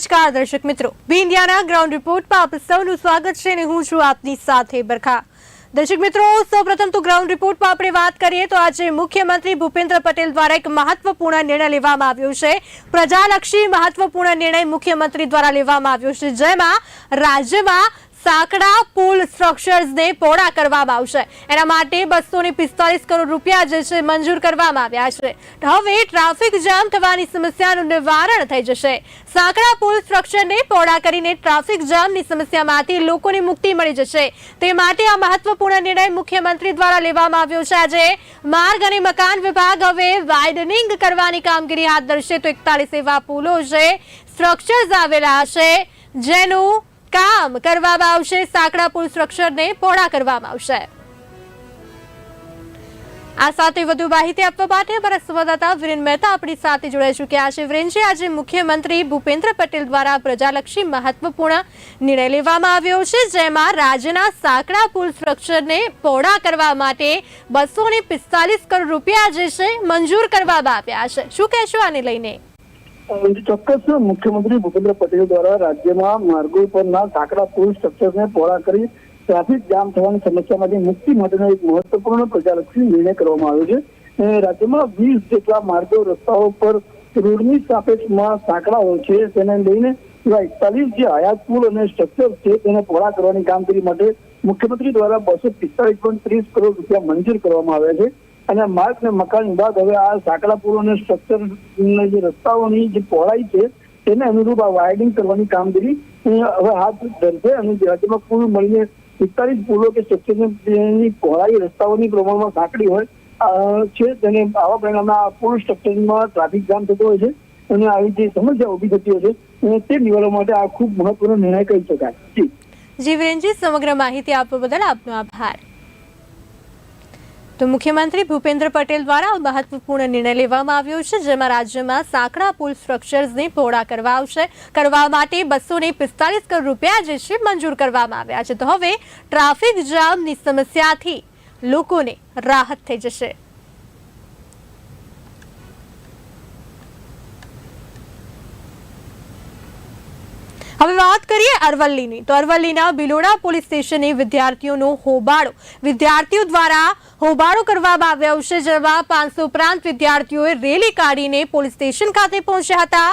નમસ્કાર, દર્શક મિત્રો. બી ગ્રાઉન્ડ રિપોર્ટમાં આપ સૌનું સ્વાગત છે અને હું છું આપની સાથે બરખા. દર્શક મિત્રો, સૌપ્રથમ તો ગ્રાઉન્ડ રિપોર્ટમાં આપણે વાત કરીએ તો આજે મુખ્યમંત્રી ભૂપેન્દ્ર પટેલ દ્વારા એક મહત્વપૂર્ણ નિર્ણય લેવામાં આવ્યો છે. પ્રજાલક્ષી મહત્વપૂર્ણ નિર્ણય મુખ્યમંત્રી દ્વારા લેવામાં આવ્યો છે, જેમાં રાજ્યમાં સાંકડા પુલ સ્ટ્રક્ચર્સને પહોળા કરવામાં આવશે. એના માટે બસો પિસ્તાલીસ કરોડ રૂપિયા જે છે મંજૂર કરવામાં આવ્યા છે. હવે ટ્રાફિક જામ થવાની સમસ્યાનું નિવારણ થઈ જશે. સાંકડા પુલ સ્ટ્રક્ચરને પહોળા કરીને ટ્રાફિક જામની સમસ્યામાંથી લોકોને મુક્તિ મળી જશે. તે માટે આ મહત્વપૂર્ણ નિર્ણય મુખ્યમંત્રી દ્વારા લેવામાં આવ્યો છે. આજે માર્ગ અને મકાન વિભાગ હવે વાઇડનિંગ કરવાની કામગીરી હાથ ધરશે. તો એકતાલીસ એવા પુલો છે સ્ટ્રક્ચર્સ આવેલા હશે જેનું કામ કરવામાં આવશે, સાંકડા પુલ સ્ટ્રક્ચરને પહોળા કરવામાં આવશે. આ સાથે વધુ માહિતી આપવા માટે અમારા સંવાદદાતા વિરેન મહેતા આપણી સાથે જોડાઈ ચૂક્યા છે. વિરેનજી આજે મુખ્યમંત્રી ભૂપેન્દ્ર પટેલ દ્વારા પ્રજાલક્ષી મહત્વપૂર્ણ નિર્ણય લેવામાં આવ્યો છે, જેમાં રાજ્યના સાંકડા પુલ સ્ટ્રક્ચરને પહોળા કરવા માટે બસો કરોડ રૂપિયા જે છે, મંજૂર કરવામાં આવ્યા છે. શું કહેશો આને લઈને? ચોક્કસ મુખ્યમંત્રી ભૂપેન્દ્ર પટેલ દ્વારા રાજ્યમાં માર્ગો પરના સાંકડા પુલ સ્ટ્રક્ચરને પહોળા કરી ટ્રાફિક જામ થવાની સમસ્યામાંથી મુક્તિ માટેનો એક મહત્વપૂર્ણ પ્રજાલક્ષી નિર્ણય કરવામાં આવ્યો છે. રાજ્યમાં વીસ જેટલા માર્ગો રસ્તાઓ પર રોડની સાપેક્ષમાં સાંકડાઓ છે, તેને લઈને એવા એકતાલીસ જે હયાત પુલ અને સ્ટ્રક્ચર છે, તેને પહોળા કરવાની કામગીરી માટે મુખ્યમંત્રી દ્વારા બસો પિસ્તાળીસ પોઈન્ટ ત્રીસ કરોડ રૂપિયા મંજૂર કરવામાં આવ્યા છે. અને માર્ગ ને મકાન વિભાગ હવે આ સાંકડા પુલ અને સ્ટ્રક્ચર જે રસ્તાઓની જે પહોળાઈ છે, તેને અનુરૂપ આ વાયરિંગ કરવાની કામગીરી હવે હાથ ધરશે અને રાજ્યમાં કુલ મળીને પિસ્તાલીસ પુલો કે સ્ટ્રક્ચરની પહોળાઈ રસ્તાઓની પ્રમાણમાં સાંકડી હોય છે, તેને આવા પરિણામે આ પુલ સ્ટ્રક્ચરમાં ટ્રાફિક જામ થતો હોય છે અને આવી જે સમસ્યા ઊભી થતી હોય છે તે નિવારવા માટે આ ખૂબ મહત્વનો નિર્ણય કહી શકાય. જી. જી સમગ્ર માહિતી આપવા બદલ આપનો આભાર. તો મુખ્યમંત્રી ભૂપેન્દ્ર પટેલ દ્વારા મહત્વપૂર્ણ નિર્ણય લેવામાં આવ્યો છે, જેમાં રાજ્યમાં સાંકડા પુલ સ્ટ્રક્ચર્સને પહોળા કરવા આવશે. કરવા માટે બસો પિસ્તાલીસ કરોડ રૂપિયા જે છે મંજૂર કરવામાં આવ્યા છે. તો હવે ટ્રાફિક જામની સમસ્યાથી લોકોને રાહત થઈ જશે. હવે વાત કરીએ અરવલ્લીની. તો અરવલ્લીના બિલોડા પોલીસ સ્ટેશને વિદ્યાર્થીઓનો હોબાળો. વિદ્યાર્થીઓ દ્વારા હોબાળો કરવામાં આવ્યો છે, જેમાં પાંચસો ઉપરાંત વિદ્યાર્થીઓએ રેલી કાઢીને પોલીસ સ્ટેશન ખાતે પહોંચ્યા હતા.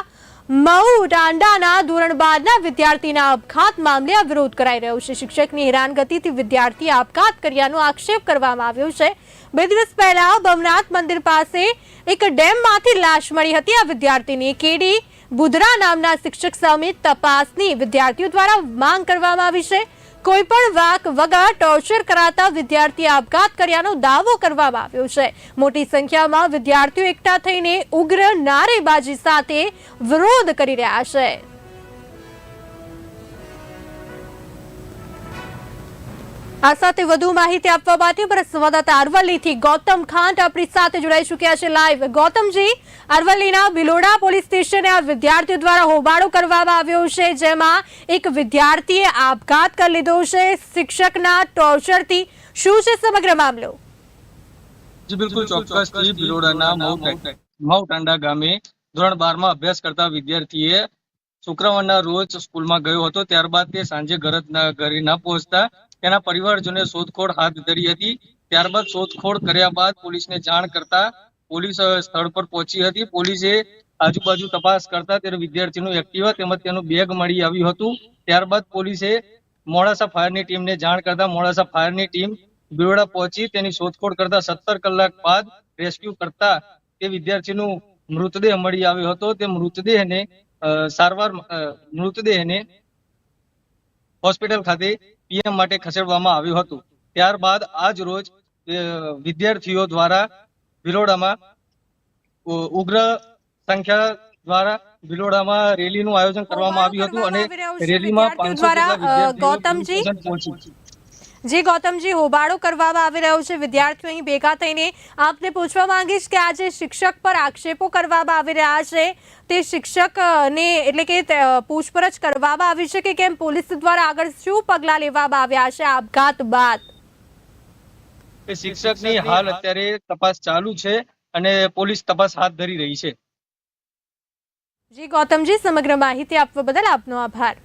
મઉ ટાંડાના ધોરણ બારના વિદ્યાર્થીના આપઘાત મામલે આ વિરોધ કરાઈ રહ્યો છે. શિક્ષકની હેરાનગતિથી વિદ્યાર્થીએ આપઘાત કર્યાનો આક્ષેપ કરવામાં આવ્યો છે. બે દિવસ પહેલા ભવનાથ મંદિર પાસે એક ડેમમાંથી લાશ મળી હતી. આ વિદ્યાર્થીની કેડી બુધરા નામના શિક્ષક સામે તપાસની વિદ્યાર્થીઓ દ્વારા માંગ કરવામાં આવી છે. કોઈ પણ વાક વગર ટોર્ચર કરાતા વિદ્યાર્થીએ આપઘાત કર્યાનો દાવો કરવામાં આવ્યો છે. મોટી સંખ્યામાં વિદ્યાર્થીઓ એકઠા થઈને ઉગ્ર નારેબાજી સાથે વિરોધ કરી રહ્યા છે. આ સાથે વધુ માહિતી આપવા માટે અમારા સંવાદદાતા અરવલ્લીથી ગૌતમ ખાંટ આપણી સાથે જોડાઈ ચૂક્યા છે લાઈવ. ગૌતમજી, અરવલ્લીના બિલોડા પોલીસ સ્ટેશને આ વિદ્યાર્થીઓ દ્વારા હોબાળો કરવામાં આવ્યો છે, જેમાં એક વિદ્યાર્થીએ આપઘાત કરી લીધો છે. શિક્ષકના ટોર્ચરથી શું છે સમગ્ર મામલો? જી, બિલકુલ ચોક્કસથી બિલોડાના મઉ ટા- મઉ ટાંડા ગામે ધોરણ બારમાં અભ્યાસ કરતા વિદ્યાર્થીએ શુક્રવારના રોજ સ્કૂલમાં ગયો હતો. ત્યારબાદ તે સાંજે ઘરે ન પહોંચતા તેના પરિવારજનોએ શોધખોળ હાથ ધરી હતી. ત્યારબાદ શોધખોળ કર્યા બાદ પોલીસને જાણ કરતા પોલીસ સ્થળ પર પહોંચી હતી. પોલીસે આજુબાજુ તપાસ કરતા ત્યારે વિદ્યાર્થીનું એક્ટિવા તેમજ તેનું બેગ મળી આવ્યું હતું. ત્યારબાદ પોલીસે મોડાસા ફાયરની ટીમને જાણ કરતા મોડાસા ફાયરની ટીમ બિરોડા પહોંચી તેની શોધખોળ કરતા સત્તર કલાક બાદ રેસ્ક્યુ કરતા તે વિદ્યાર્થીનું મૃતદેહ મળી આવ્યો હતો. તે મૃતદેહને સારવાર મૃતદેહને હોસ્પિટલ ખાતે પીએમ માટે ખસેડવામાં આવ્યું હતું ત્યારબાદ આજ રોજ વિદ્યાર્થીઓ દ્વારા ભિલોડામાં ઉગ્ર સંખ્યા દ્વારા ભિલોડામાં રેલીનું આયોજન કરવામાં આવ્યું હતું અને રેલીમાં વિદ્યાર્થીઓ 500 દ્વારા, જેટલા અ, વિદ્યાર્થીઓ ગૌતમજી? પહોંચી જી ગૌતમજી હોબાળો કરવામાં આવી રહ્યો છે. વિદ્યાર્થીઓ અહીં ભેગા થઈને આપને પૂછવા માંગીશ કે આજે શિક્ષક પર આક્ષેપો કરવામાં આવી રહ્યા છે. તે શિક્ષકને એટલે કે પૂછપરછ કરવામાં આવી છે કે કેમ પોલીસ દ્વારા આગળ શું પગલાં લેવામાં આવ્યા છે? આપઘાત બાદ. શિક્ષક શિક્ષકની હાલ અત્યારે તપાસ ચાલુ છે અને પોલીસ તપાસ હાથ ધરી રહી છે. જી ગૌતમજી સમગ્ર માહિતી આપવા બદલ આપનો આભાર.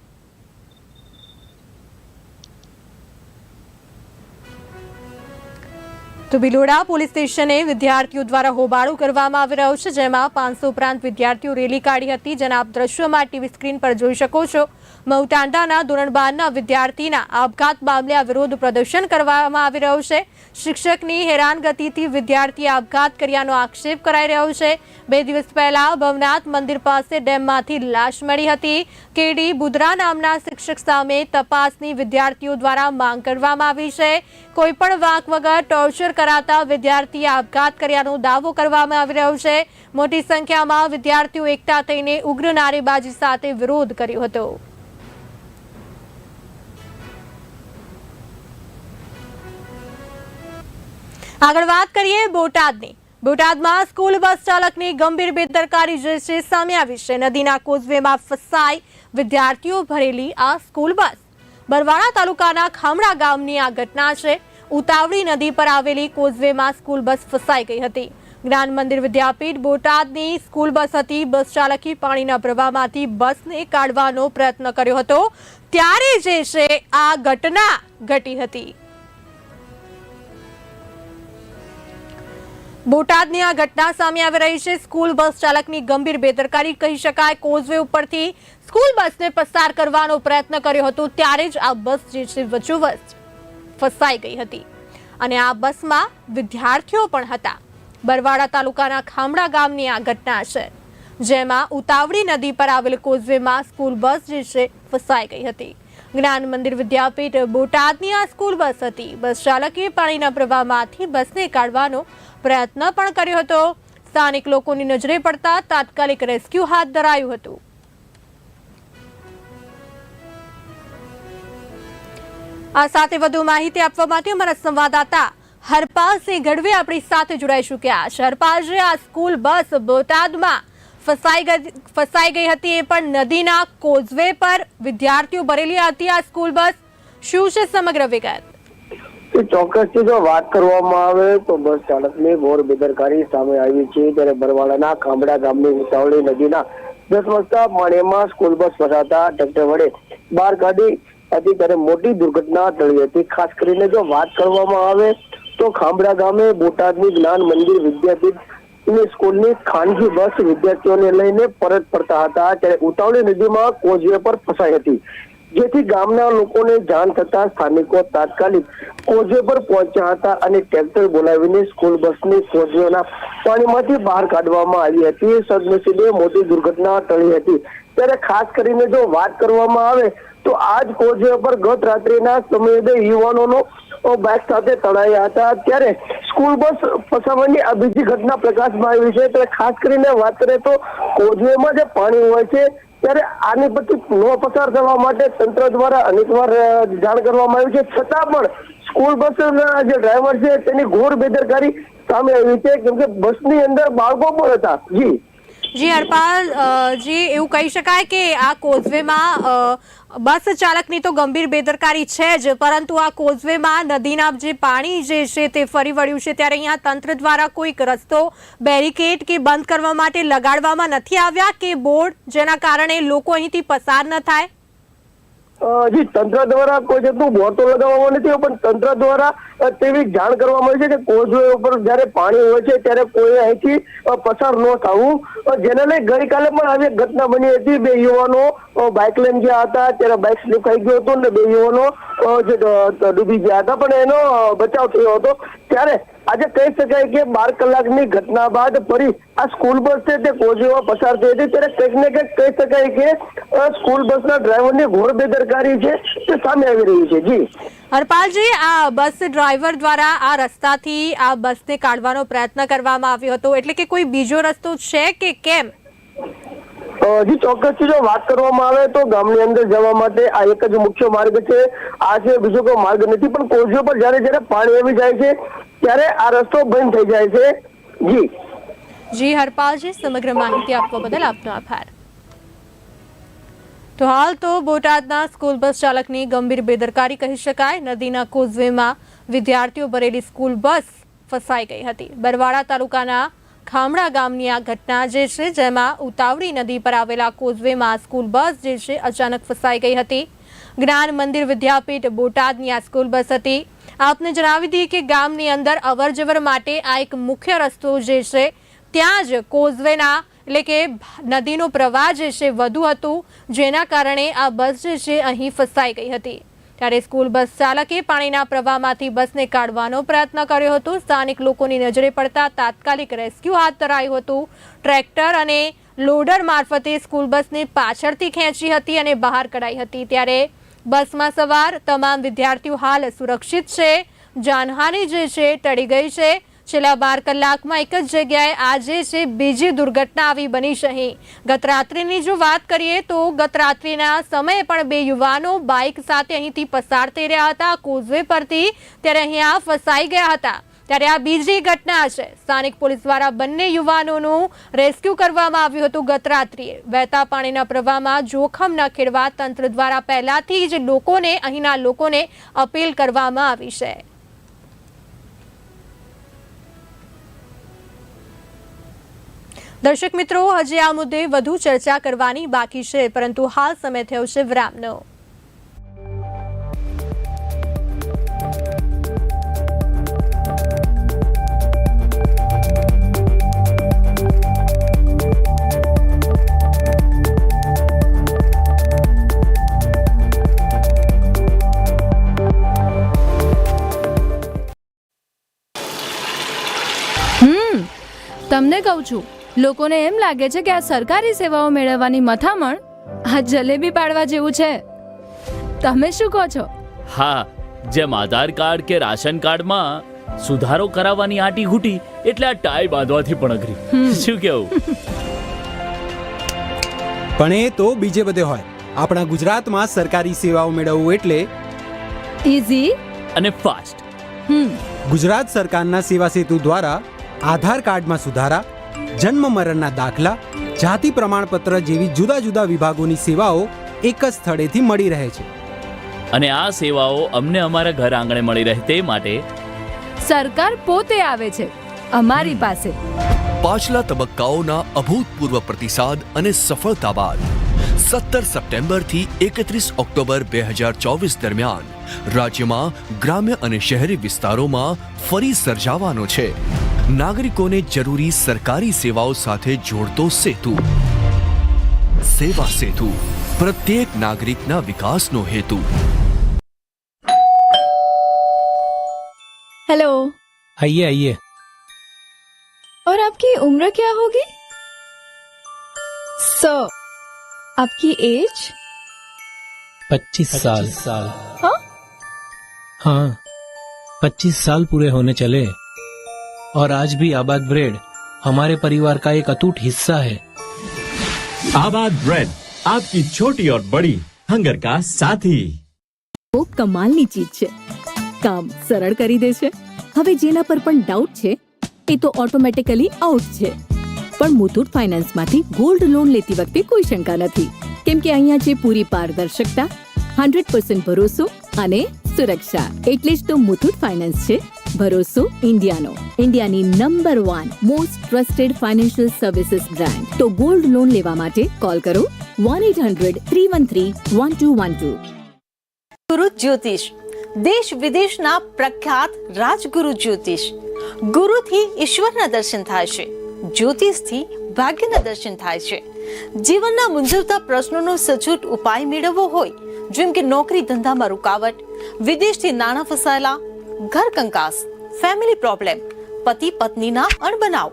તો ભિલોડા પોલીસ સ્ટેશને વિદ્યાર્થીઓ દ્વારા હોબાળો કરવામાં આવી રહ્યો છે, જેમાં પાંચસો ઉપરાંત વિદ્યાર્થીઓ રેલી કાઢી હતી. જેના આપ દ્રશ્યોમાં ટીવી સ્ક્રીન પર જોઈ શકો છો. મઉટાંડાના ધોરણ બારના વિદ્યાર્થીના આપઘાત મામલે આ વિરોધ પ્રદર્શન કરવામાં આવી રહ્યું છે. શિક્ષકની હેરાનગતિથી વિદ્યાર્થીએ આપઘાત કર્યાનો આક્ષેપ કરાઈ રહ્યો છે. બે દિવસ પહેલા ભવનાથ મંદિર પાસે ડેમમાંથી લાશ મળી હતી. કેડી બુદરા નામના શિક્ષક સામે તપાસની વિદ્યાર્થીઓ દ્વારા માંગ કરવામાં આવી છે. કોઈ પણ વાંક વગર ટોર્ચર કરાતા વિદ્યાર્થીએ આપઘાત કર્યાનો દાવો કરવામાં આવી રહ્યો છે. મોટી સંખ્યામાં વિદ્યાર્થીઓ એકઠા થઈને ઉગ્ર નારેબાજી સાથે વિરોધ કર્યો હતો. આગળ વાત કરીએ બોટાદની. બોટાદમાં સ્કૂલ બસ ચાલકની ગંભીર બેદરકારી જે છે સામે આવી છે. નદીના કોઝવેમાં ફસાઈ વિદ્યાર્થીઓ ભરેલી આ સ્કૂલ બસ. બરવાડા તાલુકાના ખામડા ગામની આ ઘટના છે. ઉતાવળી નદી પર આવેલી કોઝવેમાં સ્કૂલ બસ ફસાઈ ગઈ હતી. જ્ઞાન મંદિર વિદ્યાપીઠ બોટાદની સ્કૂલ બસ હતી. બસ ચાલકે પાણીના પ્રવાહમાંથી બસને કાઢવાનો પ્રયત્ન કર્યો હતો. ત્યારે જે છે, આ ઘટના ઘટી હતી. બોટાદની આ ઘટના સામે આવી રહી છે. સ્કૂલ બસ ચાલકની ગંભીર બેદરકારી કહી શકાય. કોઝવે ઉપરથી સ્કૂલ બસને પસાર કરવાનો પ્રયત્ન કર્યો હતો. ત્યારે જ આ બસ જે છે, વચ્ચોવચ ફસાઈ ગઈ હતી. અને આ બસમાં વિદ્યાર્થીઓ પણ હતા. બરવાડા તાલુકાના ખામડા ગામની આ ઘટના છે, જેમાં ઉતાવળી નદી પર આવેલ કોઝવેમાં સ્કૂલ બસ જે છે, ફસાઈ ગઈ હતી. જ્ઞાન મંદિર વિદ્યાપીઠ બોટાદની આ સ્કૂલ બસ હતી. બસ ચાલકે પાણીના પ્રવાહમાંથી બસને કાઢવાનો પ્રયત્ન પણ કર્યો હતો. સ્થાનિક લોકોની નજરે પડતા તાત્કાલિક રેસ્ક્યુ હાથ ધરાયું હતું. આ સાથે વધુ માહિતી આપવા માટે અમારા સંવાદદાતા હરપાલસિંહ ગઢવી આપણી સાથે જોડાઈ ચૂક્યા છે. હરપાલજી, આ સ્કૂલ બસ બોટાદમાં ફસાઈ ગઈ ફસાઈ ગઈ હતી. એ પણ નદીના કોઝવે પર વિદ્યાર્થીઓ ભરેલી હતી આ સ્કૂલ બસ. શું છે સમગ્ર વિગત? ચોક્કસ જો વાત કરવામાં આવે તો બસ ચાલકની ઘોર બેદરકારી સામે આવી છે. ત્યારે બરવાડાના ખાંભડા ગામની ઉતાવળી નદીના દસ સ્કૂલ બસ ફસાતા ટ્રેક્ટર વડે બહાર કાઢી હતી ત્યારે મોટી દુર્ઘટના ટળી હતી. ખાસ કરીને જો વાત કરવામાં આવે તો ખાંભડા ગામે બોટાદની જ્ઞાન મંદિર વિદ્યાપીઠ સ્કૂલની ખાનગી બસ વિદ્યાર્થીઓને લઈને પરત ફરતા હતા. ત્યારે ઉતાવળી નદીમાં કોઝવે પર ફસાઈ હતી. જેથી ગામના લોકોને જાણ થતા સ્થાનિકો તાત્કાલિક કોઝવે પર પહોંચ્યા હતા અને ટ્રેક્ટર બોલાવીને સ્કૂલ બસની કોઝવેના પાણીમાંથી બહાર કાઢવામાં આવી હતી. સદનસીબે મોટી દુર્ઘટના ટળી હતી. ત્યારે ખાસ કરીને જો વાત કરવામાં આવે તો આ જ કોઝવે પર ગત રાત્રિના સમયે યુવાનોનો બાઇક સાથે તણાયા હતા. ત્યારે સ્કૂલ બસ ફસાવવાની આ બીજી ઘટના પ્રકાશમાં આવી છે. એટલે ખાસ કરીને વાત કરીએ તો કોઝવેમાં જે પાણી હોય છે, ત્યારે આની પછી ન પસાર થવા માટે તંત્ર દ્વારા અનેકવાર જાણ કરવામાં આવી છે. છતાં પણ સ્કૂલ બસના જે ડ્રાઈવર છે, તેની ઘોર બેદરકારી સામે આવી છે. કેમ કે બસની અંદર બાળકો પણ હતા. જી. જી, હરપાલ જી, એવું કહી શકાય કે આ કોઝવેમાં બસ ચાલકની તો ગંભીર બેદરકારી છે જ, પરંતુ આ કોઝવેમાં નદીના જે પાણી જે છે તે ફરી વળ્યું છે, ત્યારે અહીંયા તંત્ર દ્વારા કોઈક રસ્તો, બેરિકેડ કે બંધ કરવા માટે લગાડવામાં નથી આવ્યા કે બોર્ડ, જેના કારણે લોકો અહીંથી પસાર ન થાય? અ, જી તંત્ર દ્વારા કોઈ જાતનું બોર્ડ તો લગાવવામાં નથી પણ તંત્ર દ્વારા તેવી જાણ કરવામાં આવી છે કે કોઝવે ઉપર જ્યારે પાણી હોય છે ત્યારે કોઈ અહીંથી પસાર ન થવું. જેને લઈ ગઈકાલે પણ આવી ઘટના બની હતી. બે યુવાનો બાઇક લઈને ગયા હતા. ત્યારે બાઇક સ્લીપ ખાઈ ગયું હતું ને બે યુવાનો ડૂબી ગયા હતા. પણ એનો બચાવ થયો હતો. ત્યારે આજે કહી શકાય કે બાર કલાકની ઘટના બાદ ફરી આ સ્કૂલ બસ છે તે કોજીમાં પસાર થઈ હતી. ત્યારે કંઈક ને કંઈક કહી શકાય કે સ્કૂલ બસના ડ્રાઈવરની ઘોર બેદરકારી છે તે સામે આવી રહી છે. જી. હરપાલજી આ બસ ડ્રાઈવર દ્વારા આ રસ્તાથી આ બસને કાઢવાનો પ્રયત્ન કરવામાં આવ્યો હતો. એટલે કે કોઈ બીજો રસ્તો છે કે કેમ? હજી ચોક્કસ ચોક્કસથી જો વાત કરવામાં આવે તો ગામની અંદર જવા માટે આ એક જ મુખ્ય માર્ગ છે. આ છે બીજો કોઈ માર્ગ નથી પણ કોઝીઓ પર જ્યારે જ્યારે પાણી આવી જાય છે ત્યારે આ રસ્તો બંધ થઈ જાય છે. જી. જી હરપાલજી સમગ્ર માહિતી આપવા બદલ આપનો આભાર. તો હાલ તો બોટાદના સ્કૂલ બસ ચાલકની ગંભીર બેદરકારી કહી શકાય. નદીના કોઝવેમાં વિદ્યાર્થીઓ ભરેલી સ્કૂલ બસ ફસાઈ ગઈ હતી. બરવાડા તાલુકાના ખામડા ગામની આ ઘટના જે છે, જેમાં ઉતાવળી નદી પર આવેલા કોઝવેમાં સ્કૂલ બસ જે છે, અચાનક ફસાઈ ગઈ હતી. જ્ઞાન મંદિર વિદ્યાપીઠ બોટાદની આ સ્કૂલ બસ હતી. આપને જણાવી દઈએ કે ગામની અંદર અવરજવર માટે આ એક મુખ્ય રસ્તો જે છે, ત્યાં જ કોઝવેના એટલે કે નદીનો પ્રવાહ જે છે વધુ હતું, જેના કારણે આ બસ જે છે અહીં ફસાઈ ગઈ હતી. ત્યારે સ્કૂલ બસ ચાલકે પાણીના પ્રવાહમાંથી બસને કાઢવાનો પ્રયત્ન કર્યો હતો. સ્થાનિક લોકોની નજરે પડતા તાત્કાલિક રેસ્ક્યુ હાથ ધરાયું હતું. ટ્રેક્ટર અને લોડર મારફતે સ્કૂલ બસને પાછળથી ખેંચી હતી અને બહાર કઢાઈ હતી. ત્યારે બસમાં સવાર, તમામ વિદ્યાર્થીઓ હાલ સુરક્ષિત છે. જાનહાનિ જે છે, ટળી ગઈ છે. છેલ્લા બાર કલાકમાં એક જ જગ્યાએ આજે છે બીજી દુર્ઘટના આવી બની છે અહીં. ગત રાત્રિની જો વાત કરીએ તો ગત રાત્રિના સમયે પણ બે યુવાનો બાઇક સાથે અહીંથી પસાર થઈ રહ્યા હતા. કોઝવે પરથી ત્યારે અહીંયા ફસાઈ ગયા હતા. ત્યારે આ બીજી ઘટના છે. સ્થાનિક પોલીસ દ્વારા બંને યુવાનોનું રેસ્ક્યુ કરવામાં આવ્યું હતું ગત રાત્રિએ. વહેતા પાણીના પ્રવાહમાં જોખમ ન ખેડવા તંત્ર દ્વારા પહેલાથી જ લોકોને, અહીંના લોકોને અપીલ કરવામાં આવી છે. દર્શક મિત્રો, હજી આ મુદ્દે વધુ ચર્ચા કરવાની બાકી છે, પરંતુ હાલ સમય થયો છે વિરામનો. તમને કહું છું લોકોને એમ લાગે છે કે આ સરકારી સેવાઓ મેળવવાની મથામણ આ જલેબી પાડવા જેવું છે. તમે શું કહો છો? હા જેમ આધાર કાર્ડ કે રાશન કાર્ડમાં સુધારો કરાવવાની આટી ઘૂટી એટલે આ ટાઈ બાંધવાથી પણ અઘરી. શું કેવું? પણ એ તો બીજે બધે હોય. આપણા ગુજરાતમાં સરકારી સેવાઓ મેળવવું એટલે ઇઝી અને ફાસ્ટ ગુજરાત સરકારના સેવા સેતુ દ્વારા આધાર કાર્ડમાં સુધારા જન્મ મરણના દાખલા જાતિ પ્રમાણપત્ર જેવી જુદા જુદા વિભાગોની સેવાઓ એક જ સ્થળેથી મળી રહે છે. અને આ સેવાઓ અમને અમારા ઘર આંગણે મળી રહે તે માટે સરકાર પોતે આવે છે અમારી પાસે. પાછલા તબક્કાઓના અભૂતપૂર્વ પ્રતિસાદ અને સફળતા બાદ સત્તર સપ્ટેમ્બરથી એકત્રીસ ઓક્ટોબર બે હજાર ચોવીસ દરમિયાન રાજ્યમાં ગ્રામ્ય અને શહેરી વિસ્તારોમાં ફરી સર્જાવાનો છે. નાગરિકોને જરૂરી સરકારી સેવાઓ સાથે જોડતો સેતુ સેવા સેતુ પ્રત્યેક નાગરિકના વિકાસનો હેતુ हेलो આઈએ આઈએ और आपकी उम्र क्या होगी सो आपकी एज पच्चीस साल साल हाँ? हाँ पच्चीस साल पूरे होने चले और आज भी आबाद ब्रेड हमारे परिवार का एक अटूट हिस्सा है आबाद ब्रेड आपकी छोटी और बड़ी हंगर का साथी બહુ કમાલની ચીજ છે કામ સરળ કરી દે છે હવે જેના પર પણ ડાઉટ છે એ તો ઓટોમેટિકલી આઉટ છે પણ મુથુટ ફાઇનાન્સમાંથી ગોલ્ડ લોન લેતી વખતે કોઈ શંકા નથી કેમ કે અહીંયા છે પૂરી પારદર્શકતા હંડ્રેડ પર્સન્ટ ભરોસો અને સુરક્ષા એટલે જ તો મુથુટ ફાઇનાન્સ છે ભરોસો ઇન્ડિયાનો. ઇન્ડિયાની number one most trusted financial services brand તો ગોલ્ડ લોન લેવા માટે કોલ કરો one eight hundred three one three one two one two Guru Jyotish, દેશ વિદેશના પ્રખ્યાત રાજગુરુ જ્યોતિષ. ગુરુથી ઈશ્વરના દર્શન થાય છે. જ્યોતિષથી ભાગ્યના દર્શન થાય છે. જીવનના મૂંઝવતા પ્રશ્નોનો સચોટ ઉપાય મેળવવો હોય, જેમ કે નોકરી ધંધામાં રૂકાવટ, વિદેશથી નાણાં ફસાયેલા ઘર કંકાસ ફેમિલી પ્રોબ્લેમ પતિ પત્નીના અણબનાવ,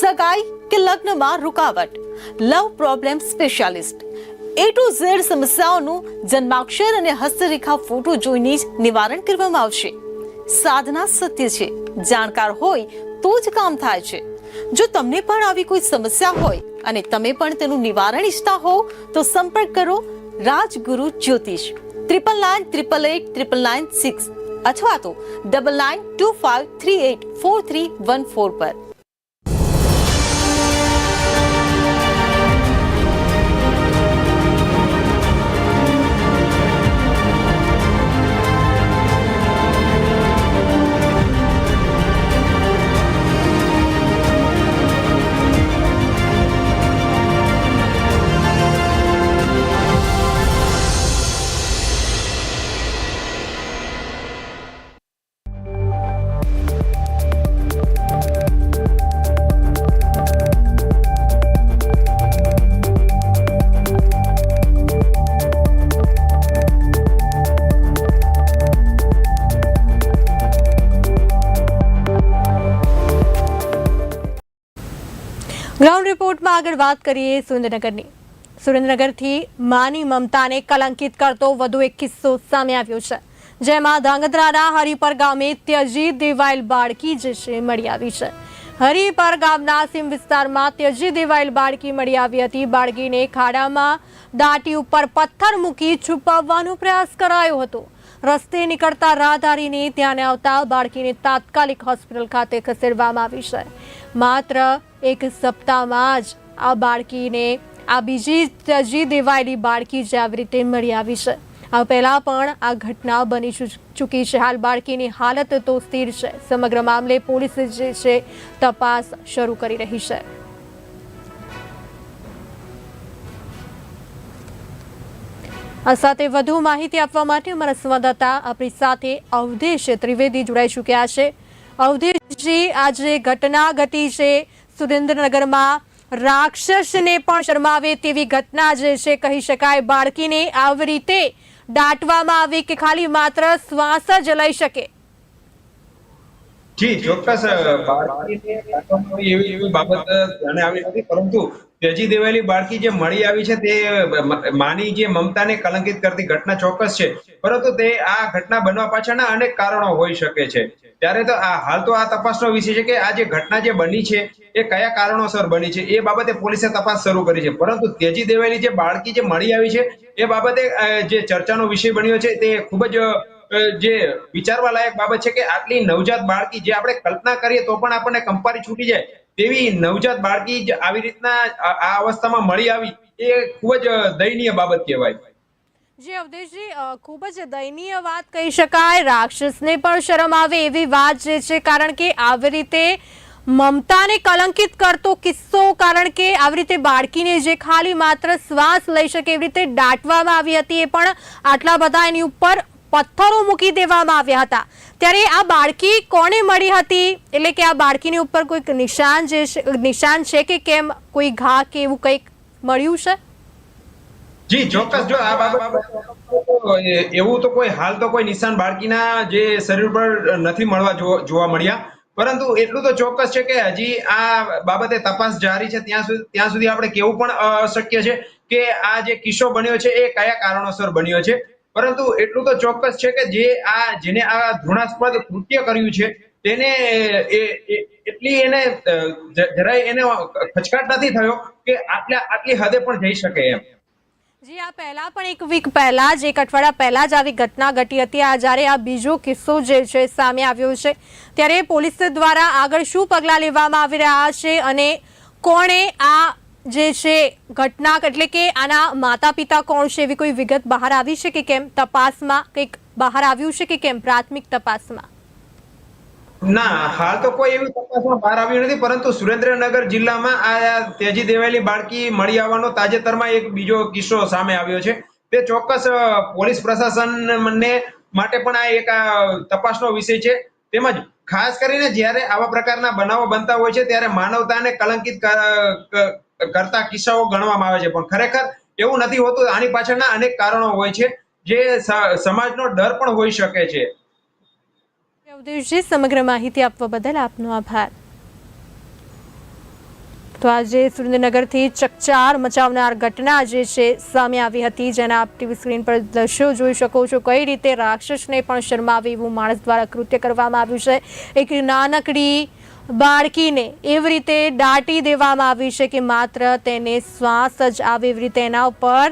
સગાઈ કે લગ્નમાં રૂકાવટ love problem specialist A to Z સમસ્યાઓનું જન્માક્ષર અને હસ્તરેખા ફોટો જોઈને જ નિવારણ કરવામાં આવશે. સાધના સત્ય છે, જાણકાર હોય તો જ કામ થાય છે. જો તમને પણ આવી કોઈ સમસ્યા હોય અને તમે પણ તેનું નિવારણ ઈચ્છતા હો, તો સંપર્ક કરો Rajguru Jyotish. Triple nine triple eight triple nine six અથવા તો double nine two five three eight four three one four પર. આગળ વાત કરીએ સુરેન્દ્રનગરની. સુરેન્દ્રનગરથી માની મમતાને કલંકિત કરતો વધુ એક કિસ્સો સામે આવ્યો છે, જેમાં ધાંગધ્રાના હરિપર ગામે ત્યજી દેવાયેલ બાળકી જે છે મળી આવી છે. હરિપર ગામના સીમ વિસ્તારમાં ત્યજી દેવાયેલ બાળકી મળી આવી હતી. બાળકીને ખાડામાં દાટી ઉપર પથ્થર મૂકી છુપાવવાનો પ્રયાસ કરાયો હતો. રસ્તે નીકળતા રાહદારીને ધ્યાને આવતા બાળકીને તાત્કાલિક હોસ્પિટલ ખાતે ખસેડવામાં આવી છે. માત્ર એક સપ્તાહમાં જ આ બાળકીને, આ બીજી ત્યજી દેવાયેલી બાળકી જે આવી રીતે મળી આવી છે. આ પહેલાં પણ આ ઘટના બની ચૂકી છે. હાલ બાળકીની હાલત તો સ્થિર છે. સમગ્ર મામલે પોલીસ જે છે, તપાસ શરૂ કરી રહી છે. આ સાથે વધુ માહિતી આપવા માટે અમારા સંવાદદાતા આપણી સાથે અવધેશ ત્રિવેદી જોડાઈ ચૂક્યા છે. અવધેશજી આજે ઘટના ઘટી છે, સુરેન્દ્રનગરમાં રાક્ષસને પણ શરમાવે તેવી ઘટના જે છે, કહી શકાય, બાળકીને આવી રીતે દાટવામાં આવી કે ખાલી માત્ર શ્વાસ જ લઈ શકે. જી, ચોક્કસ, બાળકીને એવી એવી બાબત ધ્યાને આવી નથી, પરંતુ ત્યજી દેવાયેલી બાળકી જે મળી આવી છે તે માની જે મમતાને કલંકિત કરતી ઘટના ચોક્કસ છે. પરંતુ તે આ ઘટના બનવા પાછળના અનેક કારણો હોઈ શકે છે. ત્યારે તો આ, હાલ તો આ તપાસનો વિષય છે કે આ જે ઘટના જે બની છે, એ કયા કારણોસર બની છે, એ બાબતે પોલીસે તપાસ શરૂ કરી છે. પરંતુ ત્યજી દેવાયેલી જે બાળકી જે મળી આવી છે, એ બાબતે જે ચર્ચાનો વિષય બન્યો છે, તે ખૂબ જ જે વિચારવા લાયક બાબત છે કે આટલી નવજાત બાળકી જે આપણે કલ્પના કરીએ તો પણ આપણને કંપારી છૂટી જાય. તેવી નવજાત બાળકી જ આવી રીતના આ અવસ્થામાં મળી આવી, એ ખૂબ જ દયનીય બાબત કહેવાય. જી અવધેશજી ખૂબ જ દયનીય વાત કહી શકાય. રાક્ષસને પણ શરમ આવે એવી વાત જે છે, કારણ કે આવી રીતે મમતાને કલંકિત કરતો કિસ્સો, કારણ કે આવી રીતે બાળકીને જે ખાલી માત્ર શ્વાસ લઈ શકે એવી રીતે દાટવામાં આવી હતી, એ પણ આટલા બધા એની ઉપર પથ્થરો મૂકી દેવામાં આવ્યા હતા. ત્યારે આ બાળકી કોને મળી હતી? એટલે કે આ બાળકીની ઉપર કોઈક નિશાન જે નિશાન છે કે કેમ? કોઈ ઘા કે એવું કંઈક મળ્યું છે? જી, ચોક્કસ. જો આ બાબત એવું તો કોઈ, હાલ તો કોઈ નિશાન બાળકીના જે શરીર પર નથી મળવા જોવા મળ્યા. પરંતુ એટલું તો ચોક્કસ છે કે હજી આ બાબતે તપાસ જારી છે. ત્યાં સુધી ત્યાં સુધી આપણે કેવું પણ અશક્ય છે કે આ જે કિસ્સો બન્યો છે, એ કયા કારણોસર બન્યો છે? પરંતુ એટલું તો ચોક્કસ છે કે જે આ, જેને આ ઘૃણાસ્પદ કૃત્ય કર્યું છે, તેને એટલી એને જરાય એને ખચકાટ નથી થયો કે આટલા, આટલી હદે પણ જઈ શકે એમ. જી, આ પહેલા પણ એક વીક પહેલા જ, એક અઠવાડિયા પહેલા જ આવી ઘટના ઘટી હતી. આ જ્યારે આ બીજો કિસ્સો જે છે, સામે આવ્યો છે, ત્યારે પોલીસ દ્વારા આગળ શું પગલાં લેવામાં આવી રહ્યા છે અને કોણે આ જે છે ઘટના એટલે કે આના માતા પિતા કોણ છે એવી કોઈ વિગત બહાર આવી છે કે કેમ? તપાસમાં કંઈક બહાર આવ્યું છે કે કેમ? પ્રાથમિક તપાસમાં. ના, હાલ તો કોઈ એવી તપાસમાં બહાર આવ્યું નથી, પરંતુ સુરેન્દ્રનગર જિલ્લામાં આ તેજી દેવાયેલી બાળકી મળી આવવાનો તાજેતરમાં એક બીજો કિસ્સો સામે આવ્યો છે. તે ચોક્કસ પોલીસ પ્રશાસનને માટે પણ આ એક તપાસનો વિષય છે. તેમજ ખાસ કરીને જ્યારે આવા પ્રકારના બનાવો બનતા હોય છે, ત્યારે માનવતાને કલંકિત કરતા કિસ્સાઓ ગણવામાં આવે છે. પણ ખરેખર એવું નથી હોતું. આની પાછળના અનેક કારણો હોય છે જે સમાજનો ડર પણ હોઈ શકે છે સમગ્ર માહિતી આપવા બદલ આપનો આભાર. તો આજે સુરેન્દ્રનગરથી ચકચાર મચાવનાર ઘટના જે છે સામે આવી હતી, જેના આપ ટીવી સ્ક્રીન પર દ્રશ્યો જોઈ શકો છો. કઈ રીતે રાક્ષસને પણ શરમાવે એવું માણસ દ્વારા કૃત્ય કરવામાં આવ્યું છે? એક નાનકડી બાળકીને એવી રીતે દાટી દેવામાં આવી છે કે માત્ર તેને શ્વાસ જ આવે એવી રીતે એના ઉપર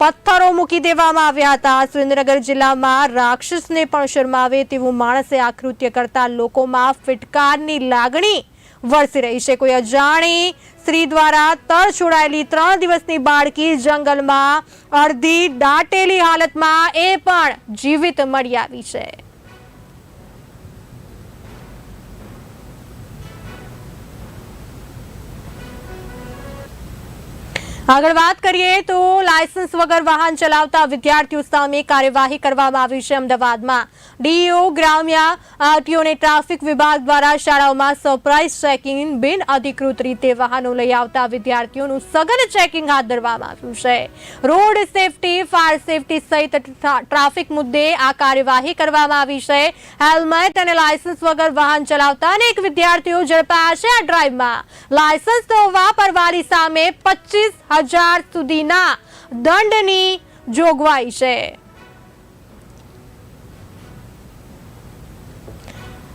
પથ્થરો મૂકી દેવામાં આવ્યા હતા. સુરેન્દ્રનગર જિલ્લામાં રાક્ષસને પણ શરમાવે તેવું માણસે આ કૃત્ય કરતા લોકોમાં ફિટકારની લાગણી વરસી રહી છે. કોઈ અજાણી સ્ત્રી દ્વારા તર છોડાયેલી ત્રણ દિવસની બાળકી જંગલમાં અડધી દાટેલી હાલતમાં એ પણ જીવિત મળી આવી છે. આગળ વાત કરીએ તો લાયસન્સ વગર વાહન ચલાવતા વિદ્યાર્થીઓ સામે કાર્યવાહી કરવામાં આવી છે અમદાવાદમાં. ડીઈઓ ગ્રામ્યા આરટીઓને ટ્રાફિક વિભાગ દ્વારા શાળાઓમાં સરપ્રાઇઝ ચેકિંગ બિન અધિકૃત રીતે વાહનો લઈ આવતા વિદ્યાર્થીઓનું સઘન ચેકિંગ હાથ ધરવામાં આવ્યું છે. રોડ સેફટી, ફાયર સેફટી સહિત ટ્રાફિક મુદ્દે આ કાર્યવાહી કરવામાં આવી છે. હેલ્મેટ અને લાયસન્સ વગર વાહન ચલાવતા અનેક વિદ્યાર્થીઓ ઝડપાયા છે આ ડ્રાઈવમાં. લાયસન્સ તો હોવા પરવારી સામે પચીસ હજાર સુધીના દંડની જોગવાઈ છે.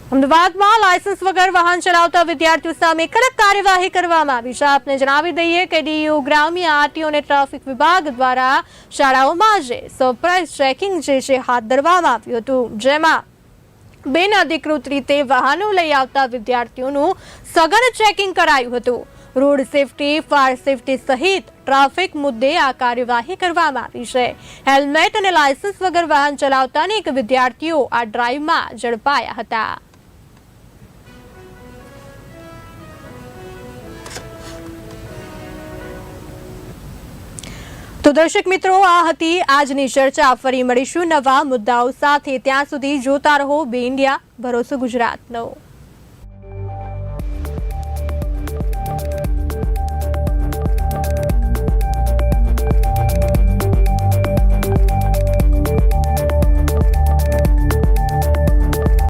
અમદાવાદમાં લાયસન્સ વગર વાહન ચલાવતા વિદ્યાર્થીઓ સામે કડક કાર્યવાહી કરવામાં આવી છે. આપને જણાવી દઈએ કે ડીયુ ગ્રામ્ય આરટીઓ અને ટ્રાફિક વિભાગ દ્વારા શાળાઓમાં આજે સરપ્રાઇઝ ચેકિંગ જે છે હાથ ધરવામાં આવ્યું હતું. જેમાં બિન અધિકૃત રીતે વાહનો લઈ આવતા વિદ્યાર્થીઓનું સઘન ચેકિંગ કરાયું હતું. રોડ સેફટી, ફાયર સેફટી સહિત ટ્રાફિક મુદ્દે આ કાર્યવાહી કરવામાં આવી છે. હેલ્મેટ અને લાયસન્સ વગર વાહન ચલાવતા અનેક વિદ્યાર્થીઓ આ ડ્રાઈવમાં ઝડપાયા હતા. તો દર્શક મિત્રો, આ હતી આજની ચર્ચા. ફરી મળીશું નવા મુદ્દાઓ સાથે. ત્યાં સુધી જોતા રહો. બે ઇન્ડિયા, ભરોસો ગુજરાતનો.